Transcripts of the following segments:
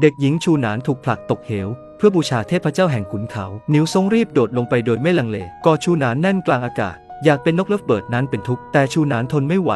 เด็กหญิงชูหนานถูกผลักตกเหว เพื่อบูชาเทพเจ้าแห่งขุนเขา นิวซงรีบโดดลงไปโดยไม่ลังเลกอดชูหนานแน่นกลางอากาศ อยากเป็นนกเลิฟเบิร์ดนั้นเป็นทุกข์แต่ชูหนานทนไม่ไหว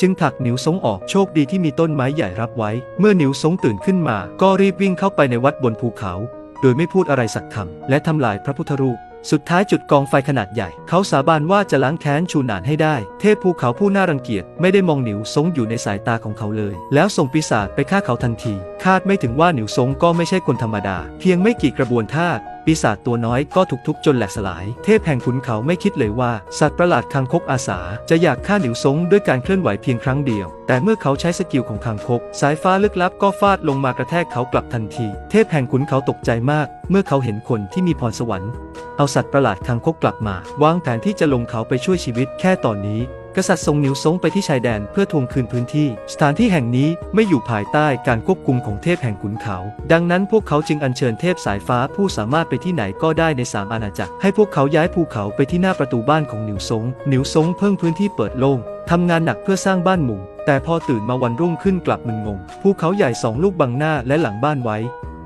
จึงถักนิวซงออกโชคดีที่มีต้นไม้ใหญ่รับไว้ เมื่อนิวซงตื่นขึ้นมา ก็รีบวิ่งเข้าไปในวัดบนภูเขา โดยไม่พูดอะไรสักคำและทำลายพระพุทธรูปสุดท้ายจุดกองไฟขนาดใหญ่ เขาสาบานว่าจะล้างแค้นชูหนานให้ได้ เทพภูเขาผู้น่ารังเกียจไม่ได้มองหนิวซงอยู่ในสายตาของเขาเลย แล้วส่งปีศาจไปฆ่าเขาทันที คาดไม่ถึงว่าหนิวซงก็ไม่ใช่คนธรรมดา เพียงไม่กี่กระบวนท่า ปีศาจตัวน้อยก็ถูกทุบจนแหลกสลาย เทพแห่งขุนเขาไม่คิดเลยว่า สัตว์ประหลาดคางคกอาสา จะอยากฆ่าหนิวซงด้วยการเคลื่อนไหวเพียงครั้งเดียว แต่เมื่อเขาใช้สกิลของคางคก สายฟ้าลึกลับก็ฟาดลงมากระแทกเขากลับทันที เทพแห่งขุนเขาตกใจมาก เมื่อเขาเห็นคนที่มีพรสวรรค์ เอาสัตว์ประหลาดคางคกกลับมา วางแผนที่จะลงเขาไปช่วยชีวิตแค่ตอนนี้ กษัตริย์ทรงนิวซงไปที่ชายแดนเพื่อทวงคืนพื้นที่ สถานที่แห่งนี้ไม่อยู่ภายใต้การควบคุมของเทพแห่งขุนเขา ดังนั้นพวกเขาจึงอัญเชิญเทพสายฟ้าผู้สามารถไปที่ไหนก็ได้ในสามอาณาจักร ให้พวกเขาย้ายภูเขาไปที่หน้าประตูบ้านของนิวซงนิวซงเพิ่งพื้นที่เปิดโล่งทำงานหนักเพื่อสร้างบ้านหมู่แต่พอตื่นมาวันรุ่งขึ้นกลับมึนงง ภูเขาใหญ่สองลูกบังหน้าและหลังบ้านไว้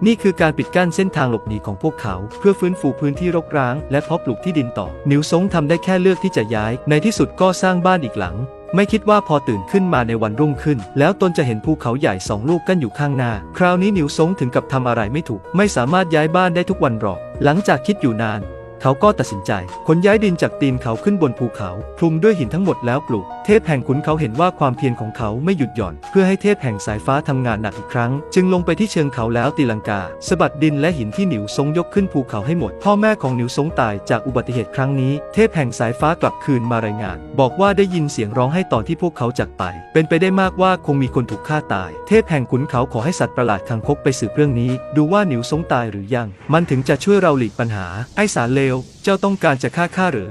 นี่คือการปิดกั้นเส้นทางหลบหนีของพวกเขา เพื่อฟื้นฟูพื้นที่รกร้าง และเพาะปลูกที่ดินต่อ นิวซงทำได้แค่เลือกที่จะย้าย ในที่สุดก็สร้างบ้านอีกหลัง ไม่คิดว่าพอตื่นขึ้นมาในวันรุ่งขึ้น แล้วตนจะเห็นภูเขาใหญ่สองลูกกั้นอยู่ข้างหน้า คราวนี้นิวซงถึงกับทำอะไรไม่ถูก ไม่สามารถย้ายบ้านได้ทุกวันหรอก หลังจากคิดอยู่นาน เขาก็ตัดสินใจขนย้ายดินจากตีนเขาขึ้นบนภูเขาคลุมด้วยหินทั้งหมดแล้วปลูกเทพแห่งขุนเขาเห็นว่าความเพียรของเขาไม่หยุดหย่อน เพื่อให้เทพแห่งสายฟ้าทำงานหนักอีกครั้ง จึงลงไปที่เชิงเขาแล้วตีลังกาสะบัดดินและหินที่หนิวซงยกขึ้นภูเขาให้หมด พ่อแม่ของหนิวซงตายจากอุบัติเหตุครั้งนี้ เทพแห่งสายฟ้ากลับคืนมารายงาน บอกว่าได้ยินเสียงร้องให้ตอนที่พวกเขาจากไป เป็นไปได้มากว่าคงมีคนถูกฆ่าตาย เทพแห่งขุนเขาขอให้สัตว์ประหลาดคังคกไปสืบเรื่องนี้ ดูว่าหนิวซงตายหรือยัง มันถึงจะช่วยเราหลีกปัญหา ไอ้สารเลว เจ้าต้องการจะฆ่าข้าหรือ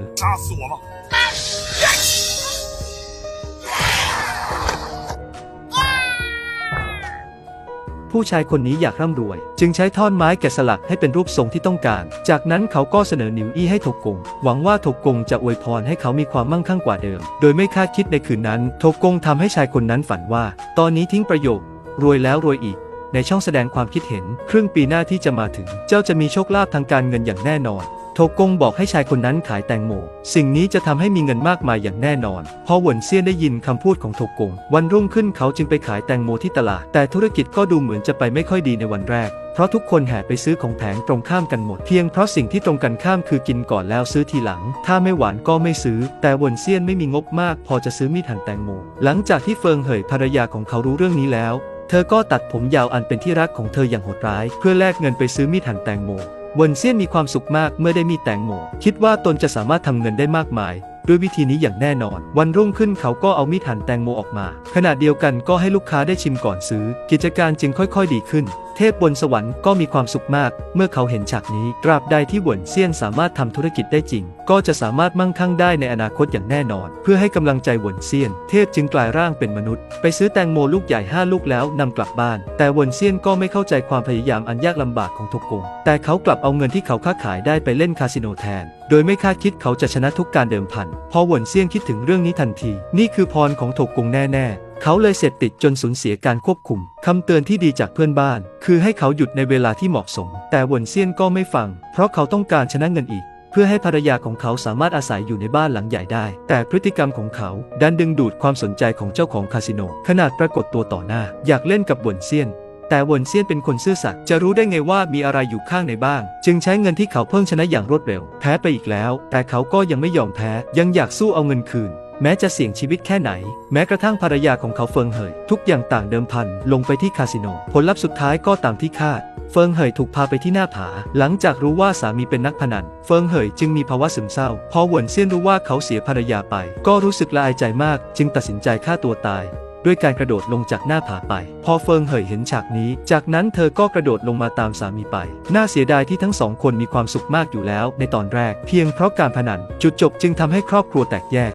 ผู้ชายคนนี้อยากร่ำรวย จึงใช้ท่อนไม้แกะสลักให้เป็นรูปทรงที่ต้องการ จากนั้นเขาก็เสนอหนิวอี้ให้ถกกง หวังว่าถกกงจะอวยพรให้เขามีความมั่งคั่งกว่าเดิม โดยไม่คาดคิดในคืนนั้นถกกงทำให้ชายคนนั้นฝันว่า ตอนนี้ทิ้งประโยค รวยแล้วรวยอีก ในช่องแสดงความคิดเห็น ครึ่งปีหน้าที่จะมาถึง เจ้าจะมีโชคลาภทางการเงินอย่างแน่นอนโทกงบอกให้ชายคนนั้นขายแตงโม สิ่งนี้จะทำให้มีเงินมากมายอย่างแน่นอน พอหวนเซียนได้ยินคำพูดของโทกง วันรุ่งขึ้นเขาจึงไปขายแตงโมที่ตลาด แต่ธุรกิจก็ดูเหมือนจะไปไม่ค่อยดีในวันแรก เพราะทุกคนแห่ไปซื้อของแผงตรงข้ามกันหมด เพียงเพราะสิ่งที่ตรงกันข้ามคือกินก่อนแล้วซื้อทีหลัง ถ้าไม่หวานก็ไม่ซื้อ แต่หวนเซียนไม่มีงบมาก พอจะซื้อมีดหั่นแตงโม หลังจากที่เฟิงเหยภรรยาของเขารู้เรื่องนี้แล้ว เธอก็ตัดผมยาวอันเป็นที่รักของเธออย่างโหดร้าย เพื่อแลกเงินไปซื้อมีดหั่นแตงโมวนเซียนมีความสุขมากเมื่อได้มีแตงโม คิดว่าตนจะสามารถทำเงินได้มากมาย ด้วยวิธีนี้อย่างแน่นอน วันรุ่งขึ้นเขาก็เอามีดหั่นแตงโมออกมา ขณะเดียวกันก็ให้ลูกค้าได้ชิมก่อนซื้อ กิจการจึงค่อยๆดีขึ้น เทพบนสวรรค์ก็มีความสุขมาก เมื่อเขาเห็นฉากนี้ ตราบใดที่หวนเซียนสามารถทำธุรกิจได้จริง ก็จะสามารถมั่งคั่งได้ในอนาคตอย่างแน่นอน เพื่อให้กำลังใจหวนเซียน เทพจึงกลายร่างเป็นมนุษย์ ไปซื้อแตงโมลูกใหญ่5ลูกแล้วนำกลับบ้าน แต่หวนเซียนก็ไม่เข้าใจความพยายามอันยากลำบากของทกกง แต่เขากลับเอาเงินที่เขาค้าขายได้ไปเล่นคาสิโนแทน โดยไม่คาดคิดเขาจะชนะทุกการเดิมพัน พอหวนเซียนคิดถึงเรื่องนี้ทันที นี่คือพรของถกกงแน่ๆ เขาเลยเสพติดจนสูญเสียการควบคุม คำเตือนที่ดีจากเพื่อนบ้าน คือให้เขาหยุดในเวลาที่เหมาะสม แต่หวนเซียนก็ไม่ฟัง เพราะเขาต้องการชนะเงินอีก เพื่อให้ภรรยาของเขาสามารถอาศัยอยู่ในบ้านหลังใหญ่ได้ แต่พฤติกรรมของเขาดันดึงดูดความสนใจของเจ้าของคาสิโน ขนาดปรากฏตัวต่อหน้า อยากเล่นกับหวนเซียนแต่หวนเซียนเป็นคนซื่อสัตย์จะรู้ได้ไงว่ามีอะไรอยู่ข้างในบ้าง จึงใช้เงินที่เขาเพิ่งชนะอย่างรวดเร็ว แพ้ไปอีกแล้ว แต่เขาก็ยังไม่ยอมแพ้ ยังอยากสู้เอาเงินคืน แม้จะเสี่ยงชีวิตแค่ไหน แม้กระทั่งภรรยาของเขาเฟิงเหย ทุกอย่างต่างเดิมพันลงไปที่คาสิโน ผลลัพธ์สุดท้ายก็ตามที่คาด เฟิงเหยถูกพาไปที่หน้าผา หลังจากรู้ว่าสามีเป็นนักพนัน เฟิงเหยจึงมีภาวะซึมเศร้า พอหวนเซียนรู้ว่าเขาเสียภรรยาไป ก็รู้สึกละอายใจมาก จึงตัดสินใจฆ่าตัวตายด้วยการกระโดดลงจากหน้าผาไป พอเฟิงเหยเห็นฉากนี้ จากนั้นเธอก็กระโดดลงมาตามสามีไป น่าเสียดายที่ทั้งสองคนมีความสุขมากอยู่แล้วในตอนแรก เพียงเพราะการพนัน จุดจบจึงทำให้ครอบครัวแตกแยก